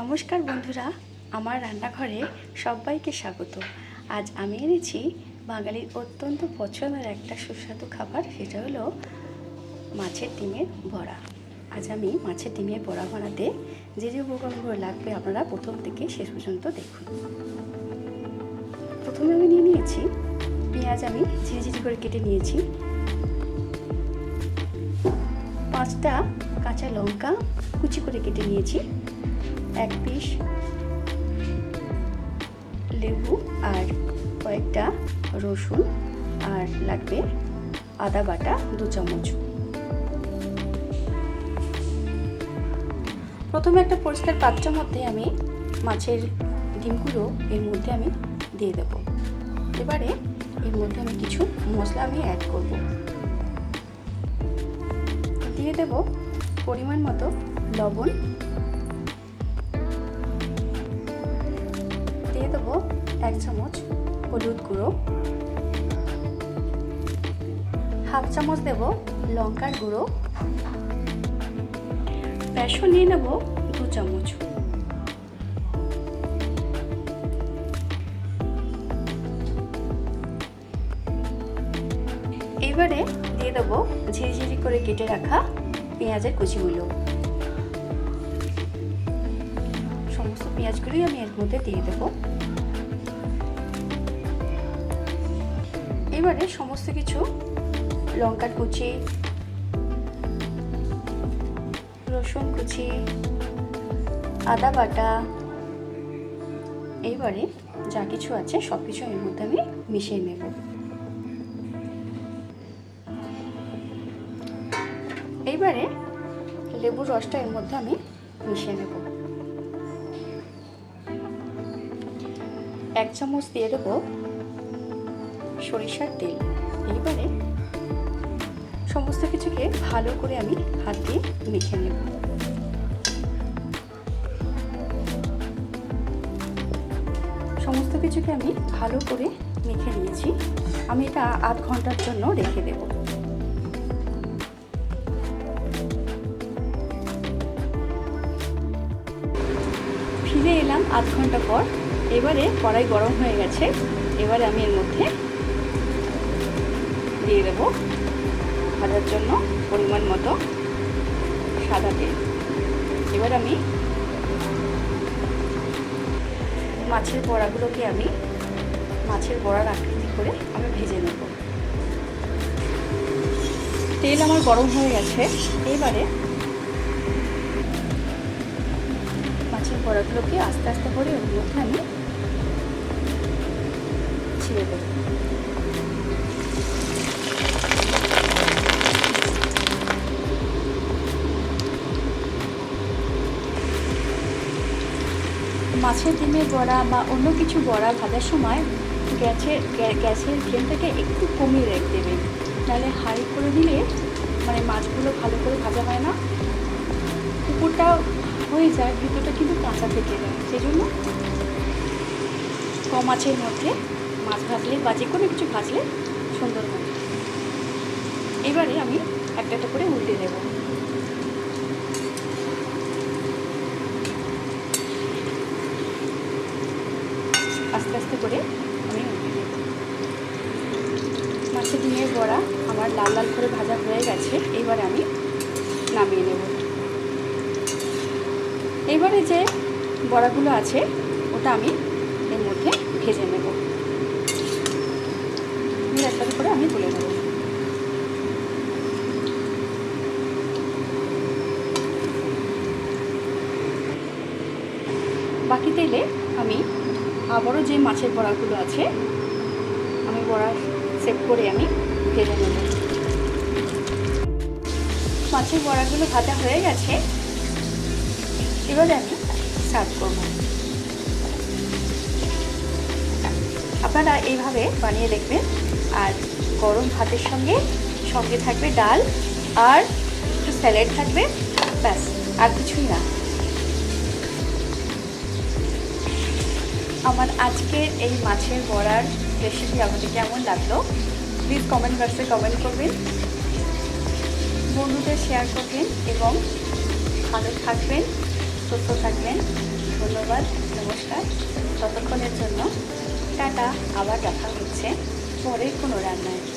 নমস্কার বন্ধুরা, আমার রান্নাঘরে সবাইকে স্বাগত। আজ আমি এনেছি বাঙালির অত্যন্ত পছন্দের একটা সুস্বাদু খাবার, সেটা হলো মাছের ডিমের বড়া। আজ আমি মাছের ডিমের বড়া বানাতে যে যে উপকরণগুলো লাগবে আপনারা প্রথম থেকে শেষ পর্যন্ত দেখুন। প্রথমে আমি নিয়ে নিয়েছি পেঁয়াজ, আমি ঝিরি ঝিরি করে কেটে নিয়েছি। পাঁচটা কাঁচা লঙ্কা কুচি করে কেটে নিয়েছি। এক পিস লেবু আর কয়েকটা রসুন আর লাগবে আদা বাটা দু চামচ। প্রথমে একটা পরিষ্কার পাত্রের মধ্যে আমি মাছের ডিমগুলো এর মধ্যে আমি দিয়ে দেব। এবারে এর মধ্যে আমি কিছু মশলা আমি অ্যাড করব। দিয়ে দেব পরিমাণ মতো লবণ এক চামচ হলুদ গুঁড়ো। হাফ চামচ দেব লঙ্কার গুঁড়ো। বেসন নিয়ে নেব দু চামচ। এবারে দিয়ে দেবো ঝিরিঝিরি করে কেটে রাখা পেঁয়াজের কুচিগুলো। সমস্ত পেঁয়াজগুলোই আমি এর মধ্যে দিয়ে দেব। এবারে সমস্ত কিছু, লঙ্কার কুচি, রসুন কুচি, আদা বাটা, এইবারে যা কিছু আছে সব কিছু এর মধ্যে আমি মিশিয়ে নেব। এইবারে লেবুর রসটা এর মধ্যে আমি মিশিয়ে নেব। এক চামচ দিয়ে দেবো সরিষার তেল। এইবারে সমস্ত কিছুকে ভালো করে আমি হাত দিয়ে মেখে নেব। সমস্ত কিছুকে আমি ভালো করে মেখে নিয়েছি। আমি এটা আধ ঘণ্টার জন্য রেখে দেব। ফিরে এলাম আধ ঘণ্টা পর। এবারে কড়াই গরম হয়ে গেছে। এবারে আমি এর মধ্যে দিয়ে দেবো। ভাজার জন্য পরিমাণ মতো সাদা তেল। এবার আমি মাছের বড়াগুলোকে আমি মাছের বড়ার আকৃতি করে আমি ভেজে নেব। তেল আমার গরম হয়ে গেছে। এবারে মাছের বড়াগুলোকে আস্তে আস্তে করে ওর মধ্যে আমি ছিঁড়ে দেবো। মাছের ডিমের বড়া বা অন্য কিছু বড়া ভাজার সময় গ্যাসের গ্যাসের ফ্লেমটাকে একটু কমিয়ে রেখে দেবেন নাহলে হাই করে দিলে মানে মাছগুলো ভালো করে ভাজা হয় না। উপরটা হয়ে যায়, ভিতরটা কিন্তু কাঁচা থেকে যায়। সেই জন্য কম আঁচের মধ্যে মাছ ভাজলে বা যে কোনো কিছু ভাজলে সুন্দর হয়। এবারে আমি একটা একটা করে উল্টে দেবো। আস্তে করে আমি মাছের ডিমের বড়া আমার লাল লাল করে ভাজা হয়ে গেছে। এইবারে আমি নামিয়ে নেব। এইবারে যে বড়াগুলো আছে, ওটা আমি এর মধ্যে ভেজে নেব। একটা করে আমি তুলে নেব। বাকি তেলে আমি আবারও যে মাছের বড়াগুলো আছে, আমি বড়া সেভ করে আমি ভেজে নেব। মাছের বড়াগুলো ভাজা হয়ে গেছে। এবারে আমি সার্ভ করব। আপনারা এইভাবে বানিয়ে দেখবেন। আর গরম ভাতের সঙ্গে সঙ্গে থাকবে ডাল আর একটু স্যালাড থাকবে, ব্যাস, আর কিছুই না। আমার আজকের এই মাছের বড়ার রেসিপি আপনাদের কেমন লাগল? প্লিজ কমেন্ট বক্সে কমেন্ট করবেন। বন্ধুদের শেয়ার করবেন এবং ভালো থাকবেন, সুস্থ থাকবেন। ধন্যবাদ, নমস্কার। ততক্ষণের জন্য টাটা, আবার দেখা হচ্ছে পরে কোনো রান্নায়।